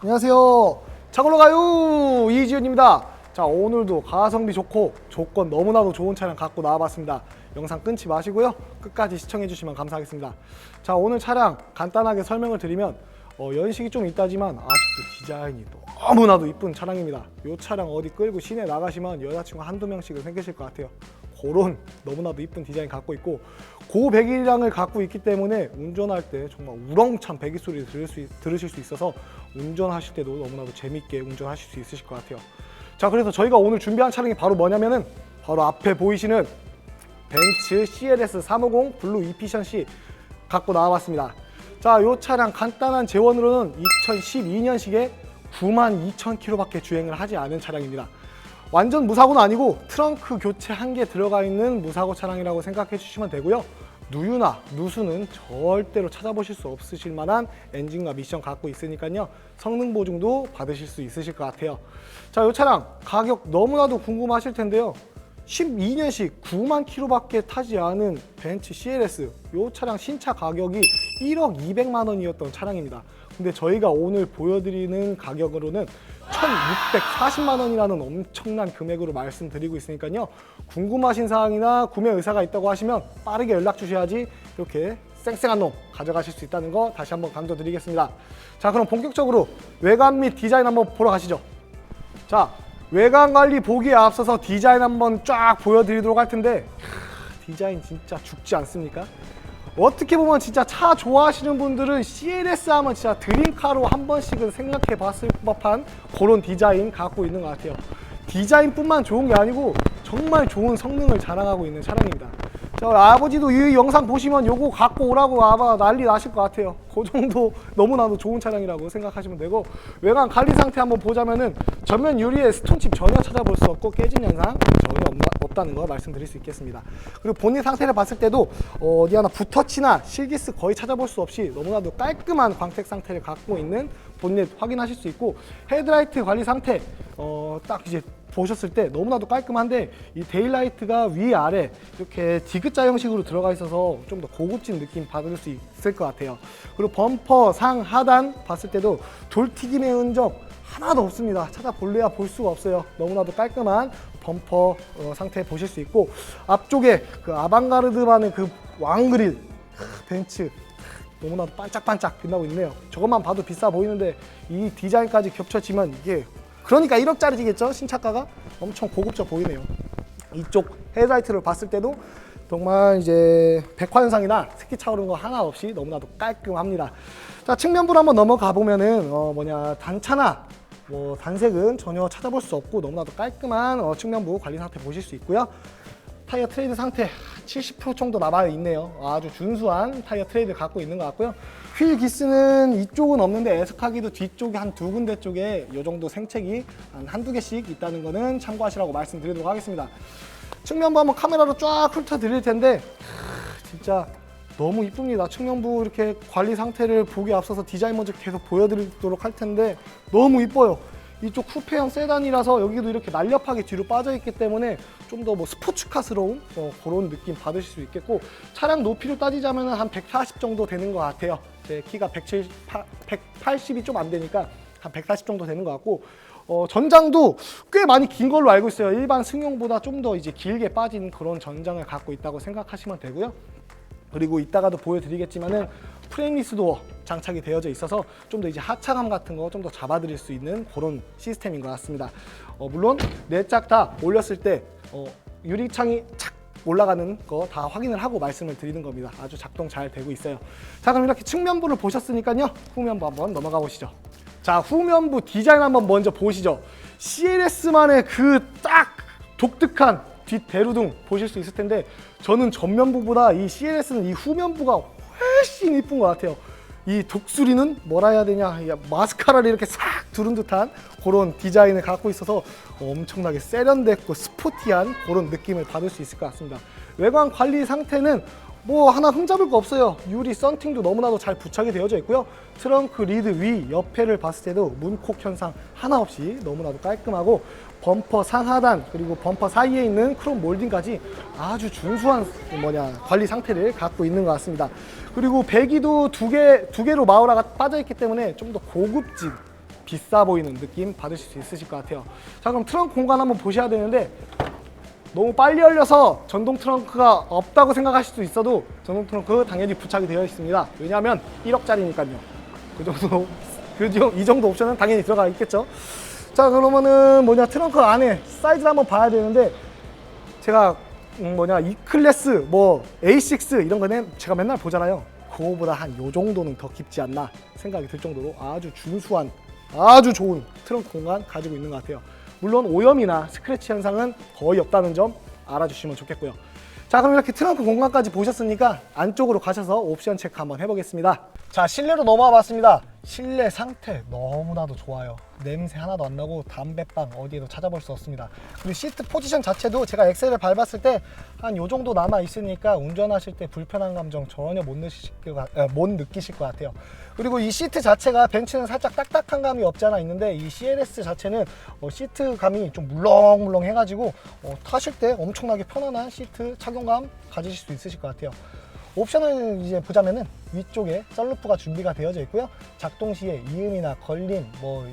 안녕하세요. 차걸로 가요 이지훈입니다. 자 오늘도 가성비 좋고 조건 너무나도 좋은 차량 갖고 나와봤습니다. 영상 끊지 마시고요. 끝까지 시청해주시면 감사하겠습니다. 자 오늘 차량 간단하게 설명을 드리면 어, 연식이 좀 있다지만 아직도 디자인이 너무나도 이쁜 차량입니다. 이 차량 어디 끌고 시내 나가시면 여자친구 한두 명씩은 생기실 것 같아요. 그런 너무나도 이쁜 디자인 갖고 있고 고 배기량을 갖고 있기 때문에 운전할 때 정말 우렁찬 배기 소리 들을 수, 있- 들으실 수 있어서 운전하실 때도 너무나도 재밌게 운전하실 수 있으실 것 같아요. 자 그래서 저희가 오늘 준비한 차량이 바로 뭐냐면은 바로 앞에 보이시는 벤츠 CLS 350 블루 이피션시 갖고 나와봤습니다. 자, 이 차량 간단한 재원으로는 2012년식에 9만 2천 킬로밖에 주행을 하지 않은 차량입니다. 완전 무사고는 아니고 트렁크 교체 한 개 들어가 있는 무사고 차량이라고 생각해 주시면 되고요. 누유나 누수는 절대로 찾아보실 수 없으실 만한 엔진과 미션 갖고 있으니까요. 성능 보증도 받으실 수 있으실 것 같아요. 자, 이 차량 가격 너무나도 궁금하실 텐데요. 12년식 9만 킬로밖에 타지 않은 벤츠 CLS 이 차량 신차 가격이 1억 200만 원이었던 차량입니다. 근데 저희가 오늘 보여드리는 가격으로는 1,640만 원이라는 엄청난 금액으로 말씀드리고 있으니까요. 궁금하신 사항이나 구매 의사가 있다고 하시면 빠르게 연락 주셔야지 이렇게 쌩쌩한 놈 가져가실 수 있다는 거 다시 한번 강조드리겠습니다. 자, 그럼 본격적으로 외관 및 디자인 한번 보러 가시죠. 자 외관 관리 보기에 앞서서 디자인 한번 쫙 보여드리도록 할 텐데 크, 디자인 진짜 죽지 않습니까? 어떻게 보면 진짜 차 좋아하시는 분들은 CLS 하면 진짜 드림카로 한 번씩은 생각해 봤을 법한 그런 디자인 갖고 있는 것 같아요. 디자인뿐만 좋은 게 아니고 정말 좋은 성능을 자랑하고 있는 차량입니다. 저 아버지도 이 영상 보시면 요거 갖고 오라고 아마 난리 나실 것 같아요. 그 정도 너무나도 좋은 차량이라고 생각하시면 되고 외관 관리 상태 한번 보자면은 전면 유리에 스톤칩 전혀 찾아볼 수 없고 깨진 현상 전혀 없다는 거 말씀드릴 수 있겠습니다. 그리고 본인 상태를 봤을 때도 어, 어디 하나 붓터치나 실기스 거의 찾아볼 수 없이 너무나도 깔끔한 광택 상태를 갖고 있는 본넷 확인하실 수 있고 헤드라이트 관리 상태 어, 딱 이제 보셨을 때 너무나도 깔끔한데 이 데일라이트가 위아래 이렇게 디귿자 형식으로 들어가 있어서 좀 더 고급진 느낌 받을 수 있을 것 같아요. 그리고 범퍼 상 하단 봤을 때도 돌 튀김의 흔적 하나도 없습니다. 찾아볼래야 볼 수가 없어요. 너무나도 깔끔한 범퍼 어, 상태 보실 수 있고 앞쪽에 그 아방가르드만의 그 왕그릴 크, 벤츠 너무나도 반짝반짝 빛나고 있네요. 저것만 봐도 비싸 보이는데 이 디자인까지 겹쳐지면 이게 그러니까 1억짜리겠죠 신차가가 엄청 고급져 보이네요. 이쪽 헤드라이트를 봤을 때도 정말 이제 백화현상이나 스키 차오른 거 하나 없이 너무나도 깔끔합니다. 자 측면부로 한번 넘어가 보면은 어 뭐냐 단차나 뭐 단색은 전혀 찾아볼 수 없고 너무나도 깔끔한 어 측면부 관리 상태 보실 수 있고요. 타이어 트레이드 상태 70% 정도 남아 있네요. 아주 준수한 타이어 트레이드 갖고 있는 것 같고요. 휠 기스는 이쪽은 없는데 에스카기도 뒤쪽에 한 두 군데 쪽에 이 정도 생책이 한 한두 개씩 있다는 거는 참고하시라고 말씀드리도록 하겠습니다. 측면부 한번 카메라로 쫙 훑어 드릴 텐데 크, 진짜 너무 이쁩니다. 측면부 이렇게 관리 상태를 보기 앞서서 디자인 먼저 계속 보여드리도록 할 텐데 너무 이뻐요. 이쪽 쿠페형 세단이라서 여기도 이렇게 날렵하게 뒤로 빠져 있기 때문에 좀 더 뭐 스포츠카스러운 어, 그런 느낌 받으실 수 있겠고 차량 높이로 따지자면 한 140 정도 되는 것 같아요. 제 키가 170, 180이 좀 안 되니까 한 140 정도 되는 것 같고 어, 전장도 꽤 많이 긴 걸로 알고 있어요. 일반 승용보다 좀 더 이제 길게 빠진 그런 전장을 갖고 있다고 생각하시면 되고요. 그리고 이따가도 보여드리겠지만은 프레임리스 도어 장착이 되어져 있어서 좀 더 이제 하차감 같은 거 좀 더 잡아드릴 수 있는 그런 시스템인 것 같습니다. 어, 물론 네 짝 다 올렸을 때 어, 유리창이 착 올라가는 거 다 확인을 하고 말씀을 드리는 겁니다. 아주 작동 잘 되고 있어요. 자 그럼 이렇게 측면부를 보셨으니까요. 후면부 한번 넘어가 보시죠. 자 후면부 디자인 한번 먼저 보시죠. CLS만의 그 딱 독특한 뒷 대루등 보실 수 있을 텐데 저는 전면부보다 이 CLS는 이 후면부가 훨씬 이쁜 것 같아요. 이 독수리는 뭐라 해야 되냐 이 마스카라를 이렇게 싹 두른 듯한 그런 디자인을 갖고 있어서 엄청나게 세련됐고 스포티한 그런 느낌을 받을 수 있을 것 같습니다. 외관 관리 상태는 뭐 하나 흠잡을 거 없어요. 유리 썬팅도 너무나도 잘 부착이 되어져 있고요. 트렁크 리드 위 옆에를 봤을 때도 문콕 현상 하나 없이 너무나도 깔끔하고 범퍼 상하단 그리고 범퍼 사이에 있는 크롬 몰딩까지 아주 준수한 뭐냐 관리 상태를 갖고 있는 것 같습니다. 그리고 배기도 두 개 두 개로 마우라가 빠져 있기 때문에 좀 더 고급진 비싸 보이는 느낌 받으실 수 있으실 것 같아요. 자 그럼 트렁크 공간 한번 보셔야 되는데 너무 빨리 열려서 전동 트렁크가 없다고 생각하실 수 있어도 전동 트렁크 당연히 부착이 되어 있습니다. 왜냐하면 1억짜리니까요. 그 정도 그 정- 이 정도 옵션은 당연히 들어가 있겠죠. 자 그러면은 뭐냐 트렁크 안에 사이즈를 한번 봐야 되는데 제가 음, 뭐냐 E 클래스 뭐 A6 이런 거는 제가 맨날 보잖아요. 그거보다 한 요 정도는 더 깊지 않나 생각이 들 정도로 아주 준수한 아주 좋은 트렁크 공간 가지고 있는 것 같아요. 물론 오염이나 스크래치 현상은 거의 없다는 점 알아주시면 좋겠고요. 자 그럼 이렇게 트렁크 공간까지 보셨으니까 안쪽으로 가셔서 옵션 체크 한번 해보겠습니다. 자 실내로 넘어와 봤습니다. 실내 상태 너무나도 좋아요. 냄새 하나도 안 나고 담배빵 어디에도 찾아볼 수 없습니다. 그리고 시트 포지션 자체도 제가 엑셀을 밟았을 때 한 요 정도 남아 있으니까 운전하실 때 불편한 감정 전혀 못 느끼실 것, 같- 아, 못 느끼실 것 같아요. 그리고 이 시트 자체가 벤츠는 살짝 딱딱한 감이 없지 않아 있는데 이 CLS 자체는 어, 시트 감이 좀 물렁물렁 해가지고 어, 타실 때 엄청나게 편안한 시트 착용감 가지실 수 있으실 것 같아요. 옵션을 이제 보자면은 위쪽에 썰루프가 준비가 되어져 있고요. 작동 시에 이음이나 걸림 뭐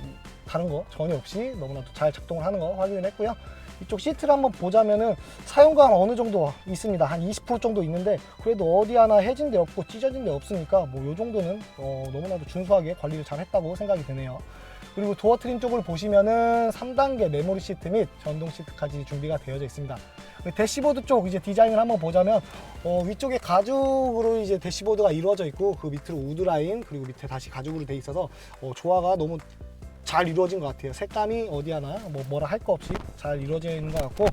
다른 거 전혀 없이 너무나도 잘 작동을 하는 거 확인을 했고요. 이쪽 시트를 한번 보자면은 사용감 어느 정도 있습니다. 한 20% 정도 있는데 그래도 어디 하나 해진 데 없고 찢어진 데 없으니까 뭐 요 정도는 어, 너무나도 준수하게 관리를 잘 했다고 생각이 드네요. 그리고 도어 트림 쪽을 보시면은 3단계 메모리 시트 및 전동 시트까지 준비가 되어져 있습니다. 그 대시보드 쪽 이제 디자인을 한번 보자면 어, 위쪽에 가죽으로 이제 대시보드가 이루어져 있고 그 밑으로 우드 라인 그리고 밑에 다시 가죽으로 돼 있어서 어, 조화가 너무 잘 이루어진 것 같아요. 색감이 어디 하나 뭐 뭐라 할 거 없이 잘 이루어져 있는 것 같고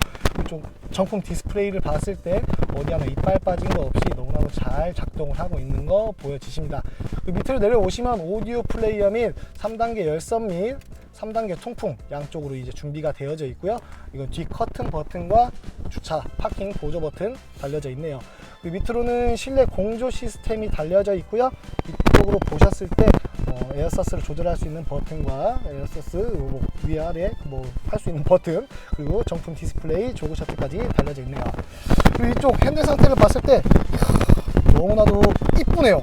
좀 정품 디스플레이를 봤을 때 어디 하나 이빨 빠진 거 없이 너무나도 잘 작동을 하고 있는 거 보여지십니다. 그 밑으로 내려오시면 오디오 플레이어 및 3단계 열선 및 3단계 통풍 양쪽으로 이제 준비가 되어져 있고요. 이건 뒤 커튼 버튼과 주차 파킹 보조 버튼 달려져 있네요. 그 밑으로는 실내 공조 시스템이 달려져 있고요. 이쪽으로 보셨을 때 어, 에어서스를 조절할 수 있는 버튼과 에어서스 뭐 위아래 뭐 할 수 있는 버튼 그리고 정품 디스플레이 조그 셔틀까지 달려져 있네요. 그리고 이쪽 핸들 상태를 봤을 때 너무나도 이쁘네요.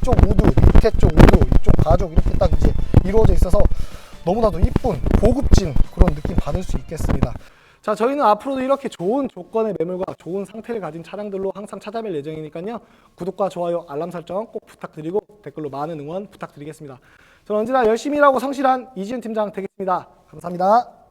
이쪽 우드, 밑에 쪽 우드, 이쪽 가죽 이렇게 딱 이제 이루어져 있어서 너무나도 이쁜 고급진 그런 느낌 받을 수 있겠습니다. 자, 저희는 앞으로도 이렇게 좋은 조건의 매물과 좋은 상태를 가진 차량들로 항상 찾아뵐 예정이니까요. 구독과 좋아요, 알람 설정 꼭 부탁드리고 댓글로 많은 응원 부탁드리겠습니다. 저는 언제나 열심히 일하고 성실한 이지은 팀장 되겠습니다. 감사합니다.